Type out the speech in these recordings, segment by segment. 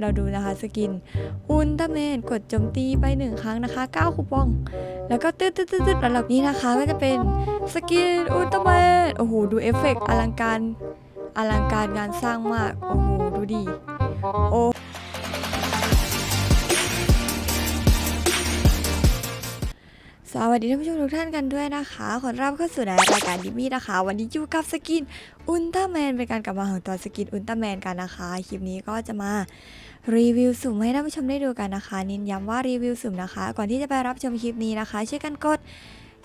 เราดูนะคะสกินอุลตร้าแมนกดโจมตีไปหนึ่งครั้งนะคะ 9 คูปอง แล้วก็ตืดตืดตืดตืดแล้วนี้นะคะก็จะเป็นสกินอุลตร้าแมนโอ้โหดูเอฟเฟกต์อลังการอลังการงานสร้างมาก โอ้โหดูดีโอ้ สวัสดีท่านผู้ชมทุกท่านกันด้วยนะคะขอรับเข้าสู่ในรายการดิมี่นะคะ วันนี้อยู่กับสกินอุลตร้าแมนเป็นการกลับมาของตัวสกินอุลตร้าแมนกันนะคะ คลิปนี้ก็จะมารีวิวสุ่มให้ท่านผู้ชมได้ดูกันนะคะนินย้ำว่ารีวิวสุ่มนะคะ ก่อนที่จะไปรับชมคลิปนี้นะคะช่วยกันกด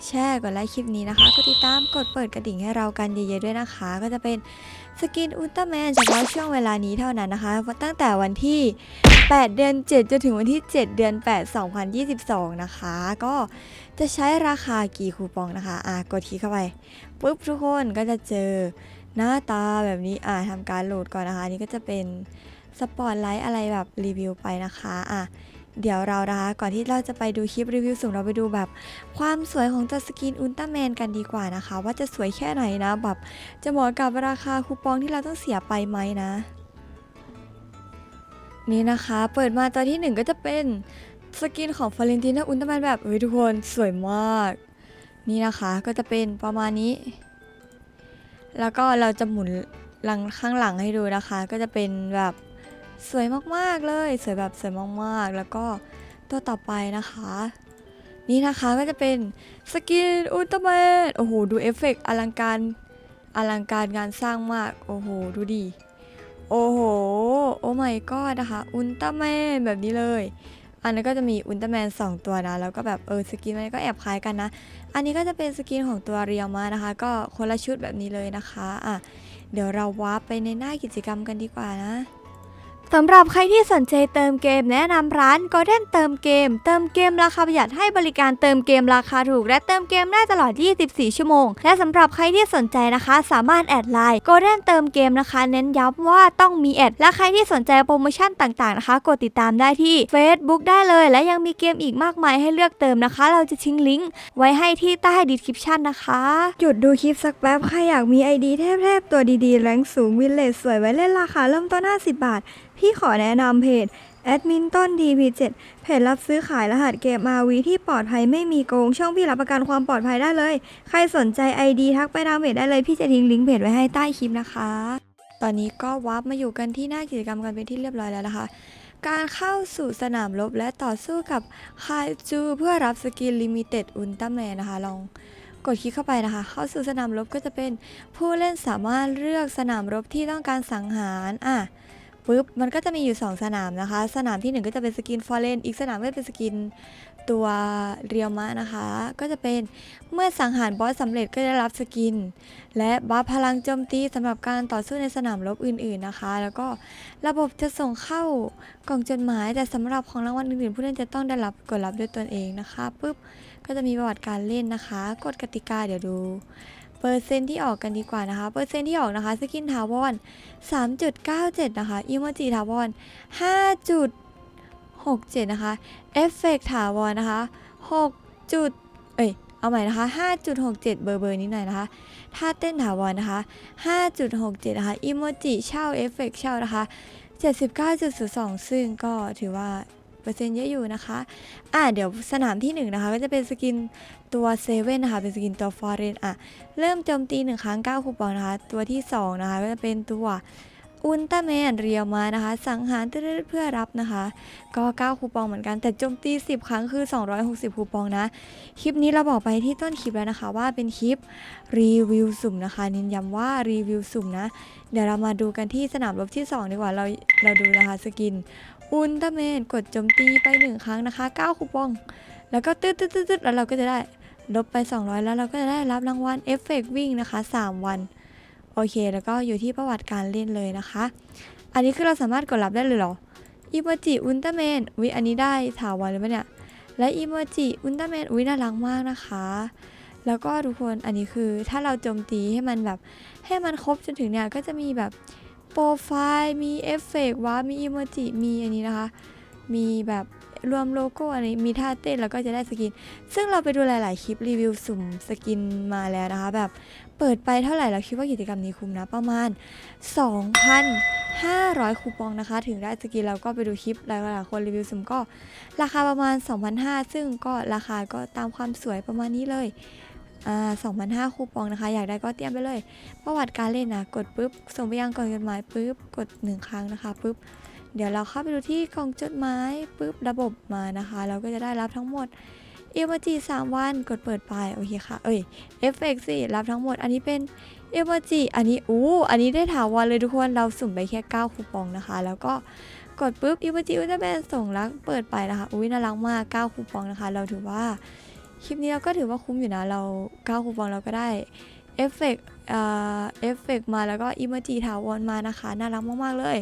แชร์กดไลค์คลิปนี้นะคะกดติดตามกดเปิดกระดิ่งให้เรากันเยอะๆด้วยนะคะ ก็จะเป็นสกินอุลตร้าแมนเฉพาะช่วงเวลานี้เท่านั้นนะคะ ตั้งแต่วันที่ 8 เดือน 7 จนถึงวันที่ 7 เดือน 8 2022 นะคะ ก็จะใช้ราคากี่คูปองนะคะอะกดคลิกเข้าไปปุ๊บทุกคนก็จะเจอหน้าตาแบบนี้อะทำการโหลดก่อนนะคะนี่ก็จะเป็นสปอตไลท์อะไรแบบรีวิวไปนะคะอะเดี๋ยวเรานะคะก่อนที่เราจะไปดูคลิปรีวิวสุ่มเราไปดูแบบ ความสวยของตัสกินอุลตร้าแมนกันดีกว่านะคะ ว่าจะสวยแค่ไหนนะแบบจะเหมาะกับราคาคูปองที่เราต้องเสียไปไหมนะ นี่นะคะ เปิดมาตัวที่หนึ่งก็จะเป็นสกินของฟ o เรนติน่าอุลตร้าแมนแบบเฮ้ยทุกคนสวยมาก นี่นะคะก็จะเป็นประมาณนี้ แล้วก็เราจะหมุนหลังข้างหลังให้ดูนะคะ ก็จะเป็นแบบสวยมากๆเลย สวยแบบสวยมากๆ แล้วก็ตัวต่อไปนะคะ นี่นะคะก็จะเป็นสกินอุลตร้าแมนโอ้โหดูเอฟเฟกต์อลังการอลังการงานสร้างมากโอ้โหดูดี โอ้โห โอ้ไม่ก็นะคะ อุลตร้าแมนแบบนี้เลย อันนั้นก็จะมีอุลตร้าแมน2ตัวนะ แล้วก็แบบเออสกินมันก็แอบคล้ายกันนะ อันนี้ก็จะเป็นสกินของตัวเรียวมานะคะ ก็คนละชุดแบบนี้เลยนะคะ อะ เดี๋ยวเราวาร์ปไปในหน้ากิจกรรมกันดีกว่านะ สำหรับใครที่สนใจเติมเกมแนะนำร้าน Golden เติมเกม เติมเกมราคาประหยัดให้บริการเติมเกมราคาถูก และเติมเกมได้ตลอด 24 ชั่วโมง และสำหรับใครที่สนใจนะคะ สามารถแอดไลน์ Golden เติมเกมนะคะ เน้นย้ำว่าต้องมีแอด และใครที่สนใจโปรโมชั่นต่างๆนะคะ กดติดตามได้ที่ Facebook ได้เลย และยังมีเกมอีกมากมายให้เลือกเติมนะคะ เราจะทิ้งลิงก์ไว้ให้ที่ใต้ดีสคริปชันนะคะหยุดดูคลิปสักแป๊บใครอยากมีไอดีเทพๆตัวดีๆแรงสูงวินเลจสวยไว้เล่นราคาเริ่มต้น50บาทพี่ขอแนะนำเพจแอดมินต้น DP7 เพจรับซื้อขายรหัสเกม RV ที่ปลอดภัยไม่มีโกง ช่องพี่รับประกันความปลอดภัยได้เลย ใครสนใจ ID ทักไปทางเพจได้เลย พี่จะทิ้งลิงก์เพจไว้ให้ใต้คลิปนะคะ ตอนนี้ก็วาร์ปมาอยู่กันที่หน้ากิจกรรมกันเป็นที่เรียบร้อยแล้วนะคะการเข้าสู่สนามรบและต่อสู้กับคายจูเพื่อรับสกินลิมิเต็ดอุลตร้าแมนนะคะ ลองกดคลิกเข้าไปนะคะ เข้าสู่สนามรบก็จะเป็นผู้เล่นสามารถเลือกสนามรบที่ต้องการสังหารอะ ปุ๊บมันก็จะมีอยู่ 2 สนามนะคะ สนามที่ 1 ก็จะเป็นสกินฟอร์เรนอีกสนามก็จะเป็นสกินตัวเรียวมะนะคะ ก็จะเป็นเมื่อสังหารบอสสำเร็จก็จะรับสกิน และบัฟพลังโจมตีสำหรับการต่อสู้ในสนามรบอื่นๆนะคะ แล้วก็ระบบจะส่งเข้ากล่องจดหมาย แต่สำหรับของรางวัลอื่นๆ ผู้เล่นจะต้องได้รับกดรับด้วยตนเองนะคะปุ๊บก็จะมีประวัติการเล่นนะคะ กฎกติกาเดี๋ยวดู เปอร์เซ็นต์ที่ออกกันดีกว่านะคะ เปอร์เซ็นต์ที่ออกนะคะสกินทาวอน3.97 นะคะอีโมจิทาวอน5.67 นะคะ เอฟเฟกต์ถาวรนะคะ6จุดเอ้ยเอาใหม่นะคะ 5.67 เบอร์เบอร์นี้หน่อยนะคะ ท่าเต้นถาวรนะคะ 5.67 นะคะอีโมจิเช่า เอฟเฟกต์เช่านะคะ 79.02 ซึ่งก็ถือว่า เปอร์เซ็นต์เยอะอยู่นะคะ อะเดี๋ยวสนามที่ 1 นะคะ ก็จะเป็นสกินตัวเซเว่นนะคะ เป็นสกินตัวฟอร์เรนอะ เริ่มโจมตี 1 ครั้ง 9 คูปองนะคะ ตัวที่ 2 นะคะ ก็จะเป็นตัวอุลตร้าแมนเรียวมานะคะ สังหารเพื่อรับนะคะ ก็ 9 คูปองเหมือนกันแต่โจมตี 10 ครั้งคือ 260 คูปองนะ คลิปนี้เราบอกไปที่ต้นคลิปแล้วนะคะ ว่าเป็นคลิปรีวิวสุ่มนะคะเน้นย้ำว่ารีวิวสุ่มนะ เดี๋ยวเรามาดูกันที่สนามรบที่ 2 ดีกว่าเราเราดูนะคะสกิน อุลตร้าแมนกดโจมตีไป 1 ครั้งนะคะ 9 คูปอง แล้วก็ตืดตืดตืดแล้วเราก็จะได้ลบไป 200 แล้วเราก็จะได้รับรางวัลเอฟเฟกวิ่งนะคะ 3 วัน โอเค แล้วก็อยู่ที่ประวัติการเล่นเลยนะคะ อันนี้คือเราสามารถกดรับได้เลยเหรออีโมจิอุลตร้าแมนวิอันนี้ได้ถาวรเลยปะเนี่ย และอีโมจิอุลตร้าแมนอุ้ยน่ารักมากนะคะ แล้วก็ทุกคนอันนี้คือถ้าเราโจมตีให้มันแบบให้มันครบจนถึงเนี่ยก็จะมีแบบ โปรไฟล์มีเอฟเฟกต์ว่ามีอีโมจิมีอันนี้นะคะ มีแบบรวมโลโก้อันนี้มีท่าเต้นแล้วก็จะได้สกิน ซึ่งเราไปดูหลาย ๆ คลิปรีวิวสุ่มสกินมาแล้วนะคะ แบบเปิดไปเท่าไหร่เราคิดว่ากิจกรรมนี้คุ้มนะประมาณ 2,500 คูปองนะคะ ถึงได้สกินเราก็ไปดูคลิปหลายๆคนรีวิวซุมก็ ราคาประมาณ 2,500 ซึ่งก็ราคาก็ตามความสวยประมาณนี้เลย อ่า2,500คูปองนะคะ อยากได้ก็เตรียมไปเลย ประวัติการเล่นนะกดปุ๊บส่งไปยังกล่องจดหมายปุ๊บกด 1 ครั้งนะคะปุ๊บเดี๋ยวเราเข้าไปดูที่กล่องจดหมายปุ๊บระบบมานะคะ เราก็จะได้รับทั้งหมดเอโมจิ3วันกดเปิดไปโอเคค่ะ เอ้ยเอฟเฟกต์สิรับทั้งหมด อันนี้เป็นเอโมจิอันนี้อู้อันนี้ได้ถาวรเลยทุกคนเราสุ่มไปแค่ 9 คูปองนะคะ แล้วก็กดปุ๊บเอีโมจิอุลตร้าแมนส่งรักเปิดไปนะคะ อุ้ยน่ารักมาก 9 คูปองนะคะ เราถือว่า คลิปนี้เราก็ถือว่าคุ้มอยู่นะ เรา9คูปองเราก็ได้เอฟเฟกต์เอ่อเอฟเฟกต์มาแล้วก็อีโมจิถาวรมานะคะ น่ารักมากๆเลย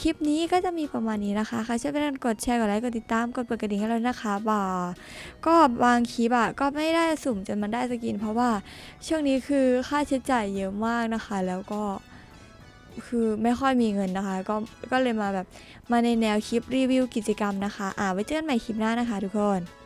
คลิปนี้ก็จะมีประมาณนี้นะคะ ใครช่วยเป็นกดแชร์กดไลค์กดติดตามกดเปิดกระดิ่งให้เราด้วยนะคะบ่าก็บางคลิปอะก็ไม่ได้สุ่มจนมันได้สกิน เพราะว่าช่วงนี้คือค่าใช้จ่ายเยอะมากนะคะ แล้วก็คือไม่ค่อยมีเงินนะคะ ก็ก็เลยมาแบบมาในแนวคลิปรีวิวกิจกรรมนะคะ อ่าไว้เจอกันใหม่คลิปหน้านะคะ ทุกคน